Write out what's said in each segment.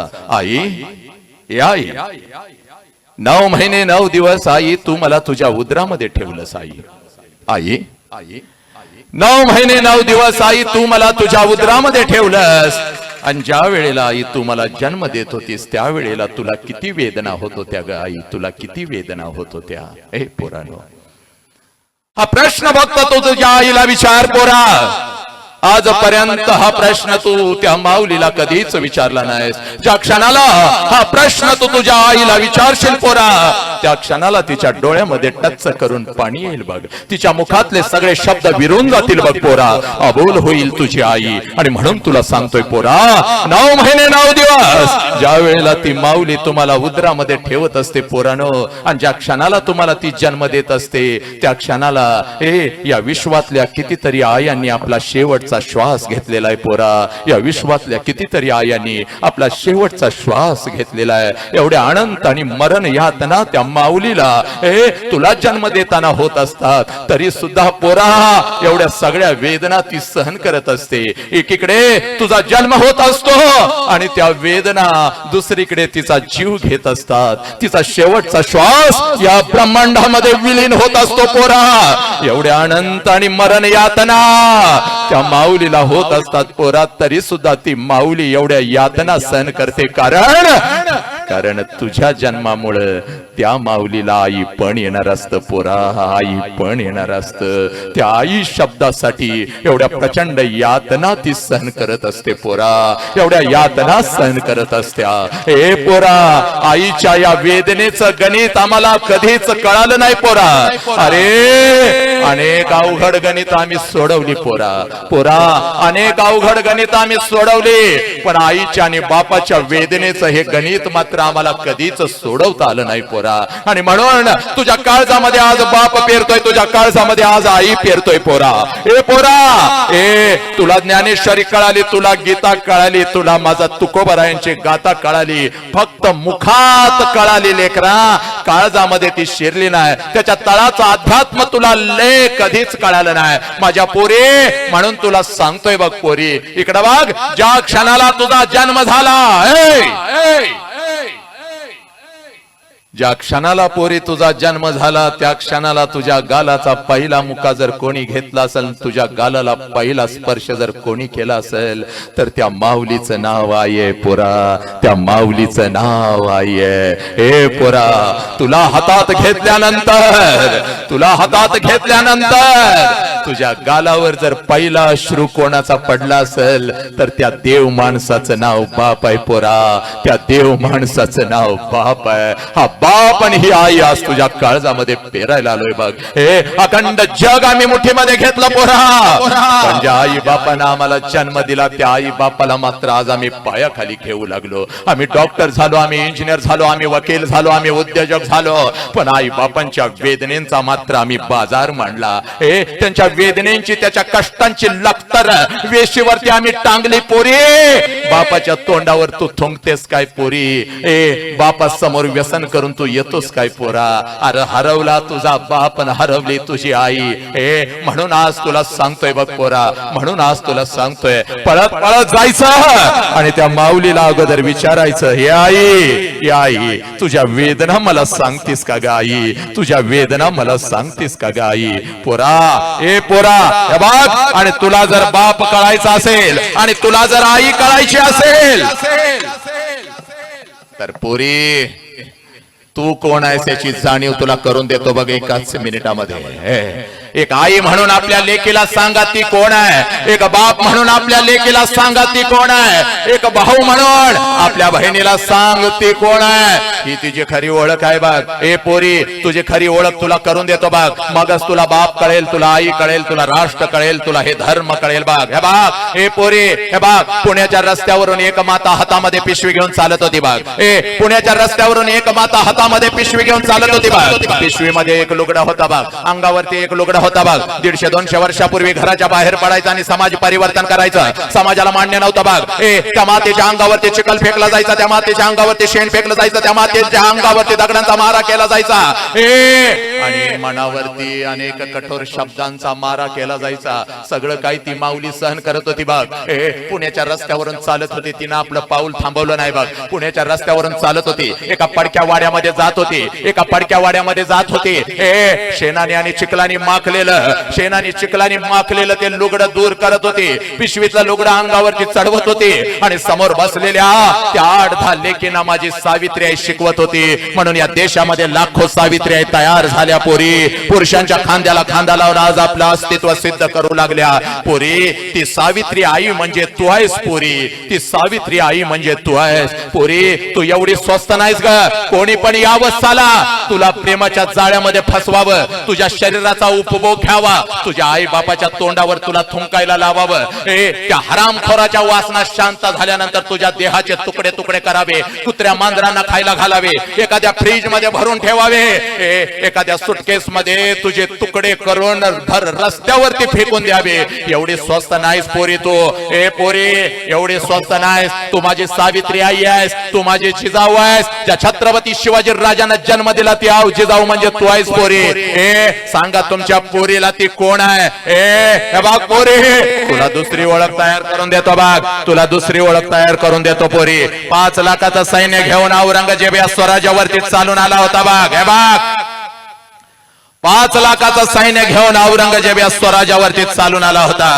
आई ए आई नऊ महिने नऊ दिवस आई तू मला तुझ्या उदरामध्ये ठेवलंस आई. आई आई नऊ महिने नऊ दिवस आई तू मला तुझ्या उदरामध्ये ठेवलंस. आणि ज्या वेळेला आई तू मला जन्म देत होतीस त्यावेळेला तुला किती वेदना होत होत्या ग आई? तुला किती वेदना होत होत्या? ए पोरानो. हा प्रश्न बघतो तू तुझ्या आईला विचार पोरा. आजपर्यंत हा प्रश्न तू त्या माऊलीला कधीच विचारला नाहीस. ज्या क्षणाला हा प्रश्न तू तुझ्या आईला विचारशील पोरा त्या क्षणाला तिच्या डोळ्यामध्ये टच करून पाणी येईल बघ. तिच्या मुखातले सगळे शब्द विरून जातील बघ पोरा. अबोल होईल तुझी आई. आणि म्हणून तुला सांगतोय पोरा नऊ महिने नऊ दिवस. ज्या वेळेला ती माऊली तुम्हाला उदरामध्ये ठेवत असते पोरानो आणि ज्या क्षणाला तुम्हाला ती जन्म देत असते त्या क्षणाला ए या विश्वातल्या कितीतरी आयांनी आपला शेवटचा श्वास घेतलेला आहे पोरा. या विश्वातल्या कितीतरी आयांनी आपला शेवटचा श्वास घेतलेला आहे. एवढ्या अनंत आणि मरण यातना त्या माऊलीला. ए तुला जन्म देताना होत असतात. तरी सुद्धा पोरा एवढ्या सगळ्या वेदना ती सहन करत असते. एकीकडे तुझा जन्म होत असतो आणि त्या वेदना दुसरीकडे तिचा जीव घेत असतात. तिचा शेवटचा श्वास या ब्रह्मांडामध्ये विलीन होत असतो पोरा. एवढ्या अनंत आणि मरण यातना त्या माऊलीला होत असतात पोरा तरी सुद्धा ती माऊली एवढ्या यातना सहन करते. कारण कारण तुझ्या जन्मामुळं त्या माऊलीला आई पण येणार असतं पोरा आई पण येणार असतं. त्या आई शब्दासाठी एवढ्या प्रचंड यातना ती सहन करत असते पोरा. एवढ्या यातना सहन करत असत्या. ए पोरा आईच्या या वेदनेचं गणित आम्हाला कधीच कळालं नाही पोरा. अरे अनेक अवघड गणित आम्ही सोडवली पोरा. पोरा अनेक अवघड गणित आम्ही सोडवली पण आईच्या आणि बापाच्या वेदनेचं हे गणित मात्र आम्हाला कधीच सोडवता आलं नाही पोरा. आणि म्हणून तुझ्या काळजामध्ये आज बाप पेरतोय तुझ्या काळजामध्ये आज आई पेरतोय पोरा. ए पोरा ए तुला ज्ञानेश्वरी कळाली तुला गीता कळाली तुला माझा तुकोबरायांची गाता कळाली फक्त मुखात कळाली लेकरा. काळजामध्ये ती शिरली नाही. त्याच्या तळाचा अध्यात्म तुला लय कधीच कळालं नाही. माझ्या पोरी म्हणून तुला सांगतोय बघ पोरी. इकडं बघ ज्या क्षणाला तुझा जन्म झाला ए, ए, ए, ज्या क्षणाला पोरी तुझा जन्म झाला त्या क्षणाला तुझ्या गालाचा पहिला मुका जर कोणी घेतला असेल तुझ्या गालाला पहिला स्पर्श जर कोणी केला असेल तर त्या माऊलीचं नाव आहे पोरा. त्या माऊलीचं नाव आहे ए पोरा तुला हातात घेतल्यानंतर तुला हातात घेतल्यानंतर तुझ्या गालावर जर पहिला अश्रू कोणाचा पडला असेल तर त्या देव माणसाचं नाव बाप आहे पोरा. त्या देव माणसाचं नाव बाप आहे. हा बाप आणि ही आई आज तुझ्या काळजामध्ये पेरायला आलोय बघ. हे अखंड जग आम्ही मुठीमध्ये घेतलं पोरा. पण ज्या आई बापानं आम्हाला जन्म दिला त्या आई बापाला मात्र आज आम्ही पायाखाली घेऊ लागलो. आम्ही डॉक्टर झालो आम्ही इंजिनियर झालो आम्ही वकील झालो आम्ही उद्योजक झालो. पण आई बापांच्या वेदनेचा मात्र आम्ही बाजार मांडला. हे त्यांच्या वेदनेची त्याच्या कष्टांची लखतर. वेशीवरती आम्ही टांगली पोरी. बापाच्या तोंडावर तू थुंकतेस काय पोरी? ए बापा समोर व्यसन करून तू येतोस काय पोरा? अरे हरवला तुझा बाप आणि हरवली तुझी आई. हे म्हणून आज तुला सांगतोय बघ पोरा म्हणून आज तुला सांगतोय पळत पळत जायचं आणि त्या माऊलीला अगोदर विचारायचं हे आई हे आई तुझ्या वेदना मला सांगतीस का ग आई? तुझ्या वेदना मला सांगतीस का ग आई? पोरा ए पोरा बाप आणि तुला जर बाप कळायचा असेल आणि तुला जर आई कळायची असेल तर पोरी तू कोण आहेस याची जाणीव तुला करून देतो बघ एकाच मिनिटामध्ये. एक आई म्हणून आपल्या लेकीला सांगा ती कोण आहे? एक बाप म्हणून आपल्या लेकीला सांगा ती कोण आहे? एक भाऊ म्हणून आपल्या बहिणीला सांग ती कोण आहे? ही तुझी खरी ओळख आहे बघ. ए पोरी तुझी खरी ओळख तुला करून देतो बघ. मगच तुला बाप कळेल तुला आई कळेल तुला राष्ट्र कळेल तुला हे धर्म कळेल बाग हे बाग ए पोरी हे बाग पुण्याच्या रस्त्यावरून एक माता हातामध्ये पिशवी घेऊन चालत होती बाग ए पुण्याच्या रस्त्यावरून एक माता हातामध्ये पिशवी घेऊन चालत होती बाग पिशवीमध्ये एक लुगडा होता बाग अंगावरती एक लुगडा होता बाग दीडशे दोनशे वर्षापूर्वी घराच्या बाहेर पडायचं आणि समाज परिवर्तन करायचं. समाजाला मान्य नव्हतं बाग ए त्या मातेच्या अंगावरती चिखल फेकला जायचा त्या मातेच्या अंगावरती शेण फेकलं जायचं त्या मातेच्या अंगावरती दगडांचा मारा केला जायचा. ए आणि मनावरती अनेक कठोर शब्दांचा मारा केला जायचा. सगळं काही ती माऊली सहन करत होती बघ. ए पुण्याच्या रस्त्यावरून चालत होती तिनं आपलं पाऊल थांबवलं नाही बघ. पुण्याच्या रस्त्यावरून चालत होती एका पडक्या वाड्यामध्ये जात होती एका पडक्या वाड्यामध्ये जात होती. ए शेणाने आणि चिखलाने माखलेलं. शेणाने चिखलाने माखलेलं ते लुगडं दूर करत होते. पिशवीतलं लुगडं अंगावरती चढवत होते. आणि समोर बसलेल्या त्या आठ दहा लेकींना माझी सावित्री आई शिकवत होती. म्हणून या देशामध्ये लाखो सावित्री आई तयार झाल्या पोरी. पुरुषांच्या खांद्याला खांदा लावून आज आपलं अस्तित्व सिद्ध करू लागल्या. पोरी ती सावित्री आई म्हणजे तू आहेस पोरी. ती सावित्री आई म्हणजे तू आहेस. पोरी तू एवढी स्वस्त नाहीस ग. कोणी पण यावं साला तुला प्रेमाच्या जाळ्यामध्ये फसवावं. तुझ्या शरीराचा उपभोग घ्यावा. तुझ्या आई बापाच्या तोंडावर तुला थुंकायला लावावं. ए त्या हरामखोराच्या वासना शांत झाल्यानंतर तुझ्या देहाचे तुकडे तुकडे करावे. कुत्र्या मांजरांना खायला घालावे. एखाद्या फ्रीजमध्ये भरून ठेवावे. एखाद्या सुटकेस मध्ये तुझे तुकडे करून भर रस्त्यावरती फेकून द्यावे. एवढी स्वस्त नाहीस पोरी तू. ए पोरी एवढी स्वस्त नाहीस. तू माझी सावित्री आई आहेस. तू माझी जिजाऊ आहेस. ज्या छत्रपती शिवाजी राजांना जन्म दिला ती आव जिजाऊ म्हणजे तू आहेस पोरी. ए सांगा तुमच्या पोरीला ती कोण आहे? ए बाग पोरी! तुला दुसरी ओळख तयार करून देतो बाग. तुला दुसरी ओळख तयार करून देतो पोरी. पाच लाखाचं सैन्य घेऊन औरंगजेब या स्वराज्यावरती चालून आला होता बाग. हे बाग! पाच लाखाचं सैन्य घेऊन औरंगजेब या स्वराज्यावरती चालून आला होता.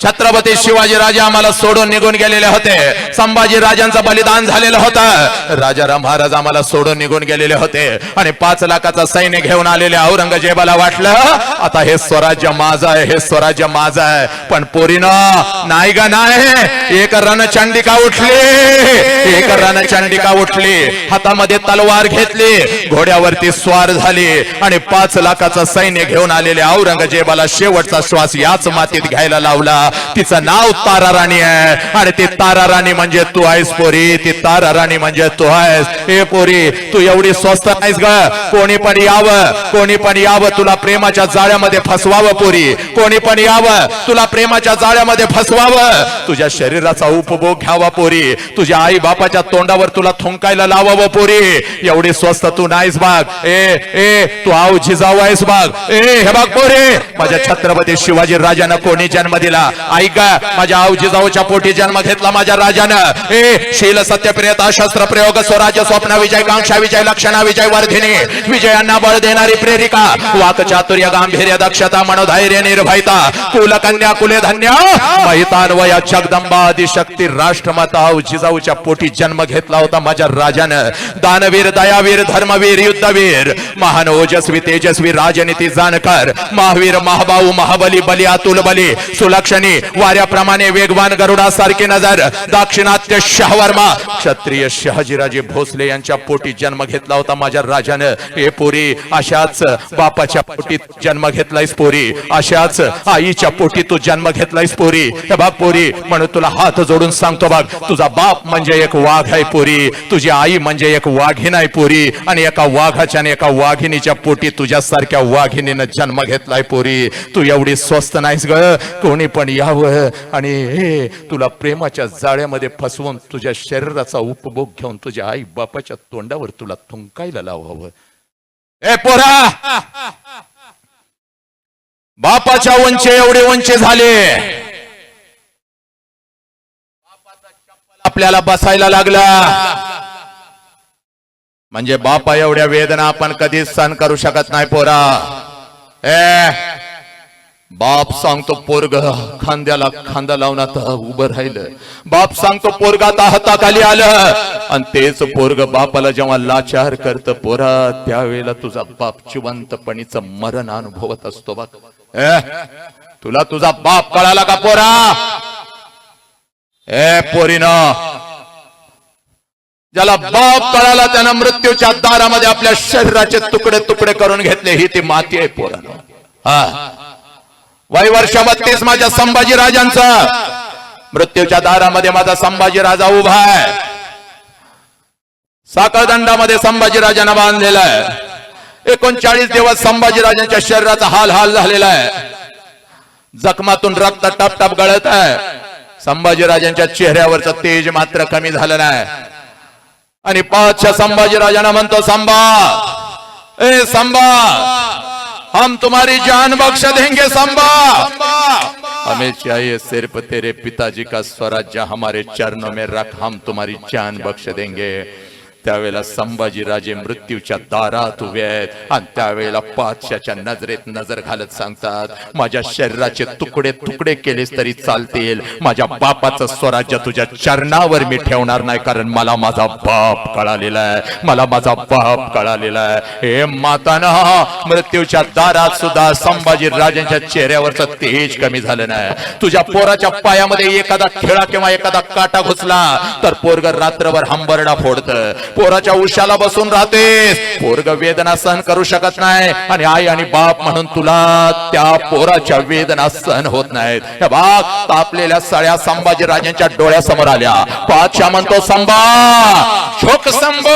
छत्रपती शिवाजी राजे आम्हाला सोडून निघून गेलेले होते. संभाजी राजांचं बलिदान झालेलं होतं. राजाराम महाराज आम्हाला सोडून निघून गेलेले होते. आणि पाच लाखाचा सैन्य घेऊन आलेले औरंगजेबाला वाटलं आता हे स्वराज्य माझं आहे हे स्वराज्य माझं आहे. पण पोरीनं नाही ग नाही. एक रणचंडिका उठली. एक रणचंडिका उठली. हातामध्ये तलवार घेतली. घोड्यावरती स्वार झाली. आणि पाच लाखाचं सैन्य घेऊन आलेले औरंगजेबाला शेवटचा श्वास याच मातीत घ्यायला लावला. तिचं नाव तारा राणी आहे. आणि ती तारा राणी म्हणजे तू आहेस पोरी. ती तारा राणी म्हणजे तू आहेस. हे पोरी तू एवढी स्वस्त नाहीस ग. कोणी पण यावं. कोणी पण यावं. तुला प्रेमाच्या जाळ्यामध्ये फसवावं पोरी. कोणी पण यावं. तुला प्रेमाच्या जाळ्यामध्ये फसवावं. तुझ्या शरीराचा उपभोग घ्यावा पोरी. तुझ्या आई बापाच्या तोंडावर तुला थुंकायला लावावं पोरी. एवढी स्वस्त तू नाहीस बाग. ए ए तू आव झिजाऊ आहेस बाग. ए हे बाग पोरी. माझ्या छत्रपती शिवाजी राजानं कोणी जन्म दिला? ऐका माझ्या आव जिजाऊच्या पोटी जन्म घेतला माझ्या राजानं. ए शील सत्यप्रियता शस्त्र प्रयोग स्वराज्य स्वप्न विजय कांक्षा विजय लक्षणा विजय वर्धिनी विजयांना बळ देणारी प्रेरिका. वाक चातुर्य गांभीर्य दक्षता मनोधैर्य निर्भयता. कुलकन्या कुले धन्य. महितान्वया जगदंबा आदिशक्ती राष्ट्रमाता जिजाऊच्या पोटी जन्म घेतला होता माझ्या राजानं. दानवीर दयावीर धर्मवीर युद्धवीर. महान ओजस्वी तेजस्वी राजनीती जाणकार. महावीर महाबाऊ महाबली बली अतुल बली सुलक्षणी वाऱ्याप्रमाणे वेगवान गरुडासारखी नजर दाक्षिणात्य शहवर्मा क्षत्रिय शहाजीराजे भोसले यांच्या पोटी जन्म घेतला होता माझ्या राजानं. हे पोरी अशाच बापाच्या पोटीत जन्म घेतलायस पोरी अशाच आईच्या पोटी तू जन्म घेतलायस पोरी. हे बाप पोरी म्हणून तुला हात जोडून सांगतो बघ तुझा बाप म्हणजे एक वाघ आहे पोरी तुझी आई म्हणजे एक वाघिन आहे पोरी आणि एका वाघाच्या आणि एका वाघिणीच्या पोटी तुझ्यासारख्या वाघिणीनं जन्म घेतलाय पोरी. तू एवढी स्वस्त नाहीस ग कोणी पण यावं आणि हे तुला प्रेमाच्या जाळ्यामध्ये फसवून तुझ्या शरीराचा उपभोग घेऊन तुझ्या आई बापाच्या तोंडावर तुला थुंकायला लावावं. ए पोरा! बापाच्या वंचे एवढे वंचे झाले. आपल्याला बसायला लागला. म्हणजे बापा एवढ्या वेदना आपण कधीच सहन करू शकत नाही पोरा. ए! बाप सांगतो पोरग खांद्याला खांदा लावून आता उभं राहिलं. बाप सांगतो पोरग आता हाताखाली आलं आणि तेच पोरग बापाला जेव्हा लाचार करत पोरा त्यावेळेला तुझा बाप जिवंतपणीच मरण अनुभवत असतो बघ. तुला तुझा बाप कळाला का पोरा? ए पोरीनं ज्याला बाप कळाला त्यानं मृत्यूच्या दारामध्ये आपल्या शरीराचे तुकडे तुकडे करून घेतले ही ती माती आहे पोरानं. हा वय वर्ष बत्तीस माझ्या संभाजी राजांचा मृत्यूच्या दारामध्ये माझा संभाजी राजा उभा आहे. साखळदंडामध्ये संभाजी राजांना बांधलेला आहे. एकोणचाळीस दिवस संभाजीराजांच्या शरीराचा हाल हाल झालेला आहे. जखमातून रक्त टप टप गळत आहे. संभाजीराजांच्या चेहऱ्यावरचं तेज मात्र कमी झालं नाही. आणि पाचच्या संभाजीराजांना म्हणतो संभा. ए संभा. हम तुम्हारी जान बख्श देंगे संभा हमें चाहिए सिर्फ तेरे पिताजी का स्वराज्य हमारे चरणों में रख हम तुम्हारी जान बख्श देंगे। त्यावेळेला संभाजीराजे मृत्यूच्या दारात उभे आहेत. आणि त्यावेळेला पाचशाच्या नजरेत नजर घालत सांगतात माझ्या शरीराचे तुकडे तुकडे केलेस तरी चालतील. माझ्या बापाचं स्वराज्य तुझ्या चरणावर मी ठेवणार नाही कारण मला माझा बाप कळालेला आहे. मला माझा बाप कळालेला आहे. हे माताना मृत्यूच्या दारात सुद्धा संभाजी राजांच्या चेहऱ्यावरचं तेज कमी झालं नाही. तुझ्या पोराच्या पायामध्ये एखादा खेळा किंवा एखादा काटा घुसला तर पोरग रात्रभर हंबरडा फोडत. पोराच्या उशाला बसून राहतेस पोरग वेदना सहन करू शकत नाही. आणि आई आणि बाप म्हणून तुला त्या पोराच्या वेदना सहन होत नाहीत. हे बाग तापलेल्या सळ्या संभाजी राजांच्या डोळ्यासमोर आल्या. पाचशा म्हणतो संभा शोक संभ.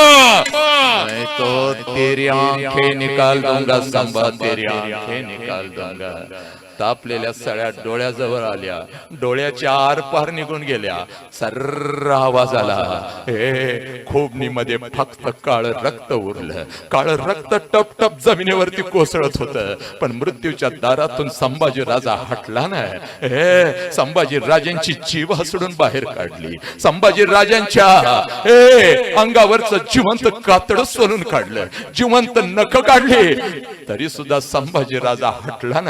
तो तेरी आंखें निकाल दूंगा संभा तेरी आंखें निकाल दूंगा. तापलेल्या सळ्या डोळ्याजवळ आल्या. डोळ्याच्या आर पार निघून गेल्या. सर्र आवाज आला. हे खोबणीमध्ये फक्त काळ रक्त उरलं. काळ रक्त टप टप जमिनीवरती कोसळत होत. पण मृत्यूच्या दारातून संभाजी राजा हटला नाही. हे संभाजी राजांची जीव हसडून बाहेर काढली. संभाजी राजांच्या हे अंगावरच जिवंत कातड सोलून काढलं. जिवंत नख काढले. तरी सुद्धा संभाजी राजा हटला नाही.